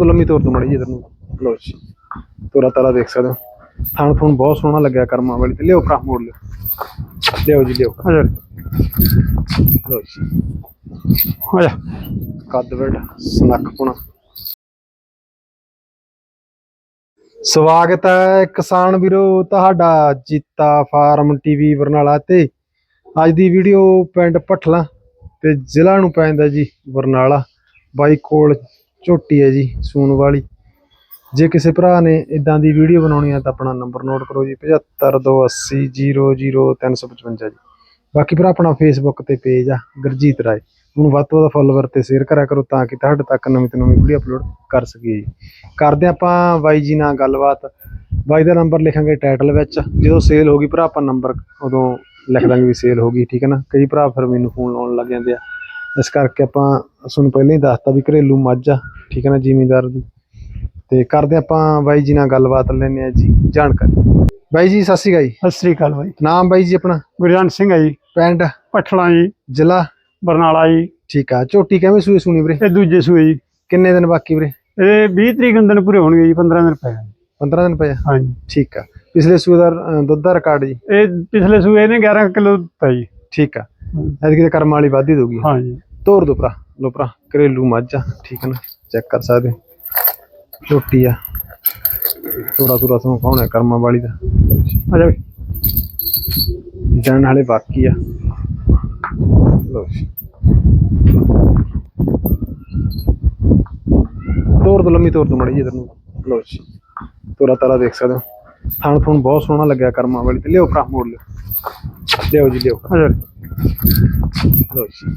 ਤੋਂ ਲੰਮੀ ਤੋਰ ਤੋਂ ਮੜੀ ਜੀ ਇਧਰ ਨੂੰ ਲੋ ਜੀ ਤੋਰਾ ਤਾਰਾ ਦੇਖ ਸਕਦੇ ਹੋ। ਥਣ ਥਣ ਬਹੁਤ ਸੋਹਣਾ ਲੱਗਿਆ ਕਰਮਾਂ ਵਾਲੀ ਤੇ। ਲਿਓ ਭਰਾ ਮੋੜ ਲਿਓ ਲਿਓ ਜੀ ਲਿਓ ਆ ਜਾ। ਲੋ ਜੀ। ਆ ਜਾ। ਕੱਦ ਵੱਡ ਸਨੱਖ ਪੁਣਾ। ਸਵਾਗਤ ਹੈ ਕਿਸਾਨ ਵੀਰੋ ਤੁਹਾਡਾ ਜੀਤਾ ਫਾਰਮ ਟੀਵੀ ਬਰਨਾਲਾ ਤੇ। ਅੱਜ ਦੀ ਵੀਡੀਓ ਪਿੰਡ ਭੱਠਲਾ ਤੇ ਜ਼ਿਲ੍ਹਾ ਨੂੰ ਪੈਂਦਾ ਜੀ ਬਰਨਾਲਾ। ਬਾਈ ਕੋਲ ਝੋਟੀ ਹੈ ਜੀ, ਸੂਣ ਵਾਲੀ। ਜੇ ਕਿਸੇ ਭਰਾ ਨੇ ਇਦਾਂ ਦੀ ਵੀਡੀਓ ਬਣਾਉਣੀ ਹੈ ਤਾਂ ਆਪਣਾ ਨੰਬਰ ਨੋਟ ਕਰੋ ਜੀ 7528000355 ਜੀ। ਬਾਕੀ ਭਰਾ, ਆਪਣਾ ਫੇਸਬੁੱਕ ਤੇ ਪੇਜ ਆ, ਗੁਰਜੀਤ ਰਾਏ। ਉਹਨੂੰ ਵੱਧ ਤੋਂ ਵੱਧ ਫੋਲੋਵਰ ਤੇ ਸ਼ੇਅਰ ਕਰਿਆ ਕਰੋ ਤਾਂ ਕਿ ਤੁਹਾਡੇ ਤੱਕ ਨਵੀਂ ਤੋਂ ਨਵੀਂ ਵੀਡੀਓ ਅਪਲੋਡ ਕਰ ਸਕੀਏ ਜੀ। ਕਰਦੇ ਆਪਾਂ ਬਾਈ ਜੀ ਨਾਲ ਗੱਲਬਾਤ। ਬਾਈ ਦਾ ਨੰਬਰ ਲਿਖਾਂਗੇ ਟਾਈਟਲ ਵਿੱਚ। ਜਦੋਂ ਸੇਲ ਹੋ ਗਈ, ਭਰਾ ਆਪਾਂ ਨੰਬਰ ਉਦੋਂ ਲਿਖ ਦਾਂਗੇ ਵੀ ਸੇਲ ਹੋ ਗਈ, ਠੀਕ ਹੈ ਨਾ? ਕਈ ਭਰਾ ਫਿਰ ਮੈਨੂੰ ਫੋਨ ਲਾਉਣ ਲੱਗ ਜਾਂਦੇ ਆ। ਇਸ ਕਰਕੇ ਆਪਾਂ ਤੁਹਾਨੂੰ ਪਹਿਲਾਂ ਹੀ ਦੱਸਤਾ ਵੀ ਘਰੇਲੂ ਮੱਝ ਆ ਠੀਕ ਹੈ ਨਾ ਜ਼ਿਮੀਂਦਾਰ ਦੀ। ਤੇ ਕਰਦੇ ਆਪਾਂ ਬਾਈ ਜੀ ਨਾਲ ਗੱਲਬਾਤ ਲੈਣੇ ਆ ਜੀ ਜਾਣਕਾਰੀ। ਬਾਈ ਜੀ ਸਤਿ ਸ਼੍ਰੀ ਅਕਾਲ ਜੀ। ਸਤਿ ਸ੍ਰੀ ਅਕਾਲ ਬਾਈ। ਨਾਮ ਬਾਈ ਜੀ ਆਪਣਾ? ਗੁਰਜੰਟ ਸਿੰਘ ਹੈ ਜੀ। ਪਿੰਡ? ਪਠਲਾ ਜੀ। ਜ਼ਿਲ੍ਹਾ? ਬਰਨਾਲਾ ਜੀ। ਠੀਕ ਆ ਝੋਟੀ ਕਿਵੇਂ ਸੂਈ ਸੁਣੀ ਵੀਰੇ? ਇਹ ਦੂਜੇ ਸੂਏ ਜੀ। ਕਿੰਨੇ ਦਿਨ ਬਾਕੀ ਵੀਰੇ? ਇਹ 20 ਤਰੀਕ ਨੂੰ ਦਿਨ ਪੂਰੇ ਹੋਣਗੇ ਜੀ 15 ਦਿਨ ਪਏ 15 ਦਿਨ ਪਏ ਆ? ਹਾਂਜੀ। ਠੀਕ ਆ। ਪਿਛਲੇ ਸੂਏ ਦਾ ਦੁੱਧ ਦਾ ਰਿਕਾਰਡ ਜੀ? ਇਹ ਪਿਛਲੇ ਸੂਏ ਨੇ 11 ਕਿਲੋ ਦਿੱਤਾ ਜੀ। ਠੀਕ ਆ। ਐਤਕੀ ਤੇ ਕਰਮ ਵਾਲੀ ਵਾਧੀ ਦਊਗੀ ਹਾਂਜੀ। ਤੋਰ ਦੋ ਭਰਾ ਲੋ ਭਰਾ, ਘਰੇਲੂ ਮੱਝ ਆ, ਠੀਕ ਹੈ ਨਾ? ਚੈੱਕ ਕਰ ਸਕਦੇ ਹੋ। ਆ। ਥੋੜਾ ਥੋੜਾ ਤੁਹਾਨੂੰ ਕੌਣ ਹੈ ਕਰਮਾਂ ਵਾਲੀ ਦਾ। ਆ ਜਾ ਬਈ। ਜਾਣ ਵਾਲੇ ਬਾਕੀ ਆ। ਲੋ ਤੋਰ ਦੋ, ਲੰਮੀ ਤੋਰ ਦੋ ਮੜੀ ਜੀ ਇਧਰ ਨੂੰ ਲੋ ਜੀ। ਤੋਰਾ ਤਾਰਾ ਦੇਖ ਸਕਦੇ ਹੋ। ਥਣ ਥਣ ਬਹੁਤ ਸੋਹਣਾ ਲੱਗਿਆ ਕਰਮਾਂ ਵਾਲੀ ਤੇ। ਲਿਓ ਭਰਾ, ਮੋੜ ਲਿਓ। ਲਿਓ ਜੀ ਲਿਓ ਆ ਜਾ ਲੋ ਜੀ।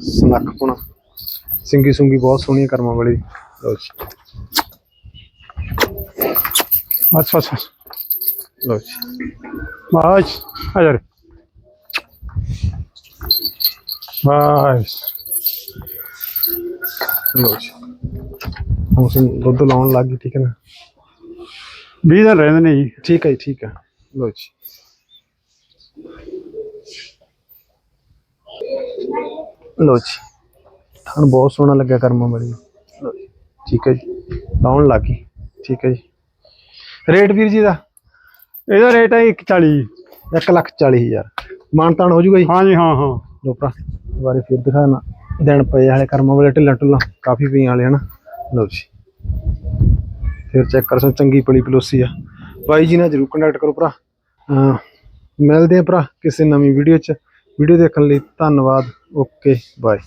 ਸਨੱਖ ਪੁਣਾ। ਸਿੰਗੀ ਸੁੰਗੀ ਬਹੁਤ ਸੋਹਣੀ ਕਰਮਾਂ ਵਾਲੀ। ਲਓ ਜੀ। ਬਸ ਬਸ ਲਓ ਜੀ। ਬਸ। ਆ ਜਾ ਬਸ। ਲਓ ਜੀ। ਹੁਣ ਅਸੀਂ ਦੁੱਧ ਲਾਉਣ ਲੱਗ ਗਈ ਠੀਕ ਹੈ ਨਾ? 20 ਦਿਨ ਰਹਿੰਦੇ ਨੇ ਜੀ। ਠੀਕ ਹੈ ਜੀ ਠੀਕ ਹੈ। ਲਓ ਜੀ। ਲਓ ਜੀ। ਥਣ ਬਹੁਤ ਸੋਹਣਾ ਲੱਗਿਆ ਕਰਮਾਂ ਵਾਲੀ ਠੀਕ ਹੈ ਜੀ। ਲਾਉਣ ਲੱਗ ਠੀਕ ਹੈ ਜੀ। ਰੇਟ ਵੀਰ ਜੀ ਦਾ? ਇਹਦਾ ਰੇਟ ਹੈ 140 ਜੀ 1 ਲੱਖ 40 ਹਜ਼ਾਰ। ਮਾਨਤਾਨ ਹੋ ਜੂਗਾ ਜੀ? ਹਾਂਜੀ ਹਾਂ ਹਾਂ। ਲੋ ਭਰਾ ਦੁਬਾਰੇ ਫਿਰ ਦਿਖਾਣਾ ਦਿਨ ਪਏ ਵਾਲੇ ਕਰਮਾਂ ਵਾਲੇ ਢਿੱਲਾ ਢੁੱਲਾ। ਕਾਫੀ ਪਈਆਂ ਵਾਲੇ ਹਨਾ? ਲਓ ਜੀ। ਫਿਰ ਚੈੱਕ ਕਰ ਸੋ ਚੰਗੀ ਪਲੀ ਪਲੋਸੀ ਆ। ਬਾਈ ਜੀ ਨਾਲ ਜਰੂਰ ਕੰਟੈਕਟ ਕਰੋ ਭਰਾ। ਮਿਲਦੇ ਆ ਭਰਾ ਕਿਸੇ ਨਵੀਂ ਵੀਡੀਓ 'ਚ। ਵੀਡੀਓ ਦੇਖਣ ਲਈ ਧੰਨਵਾਦ। Okay bye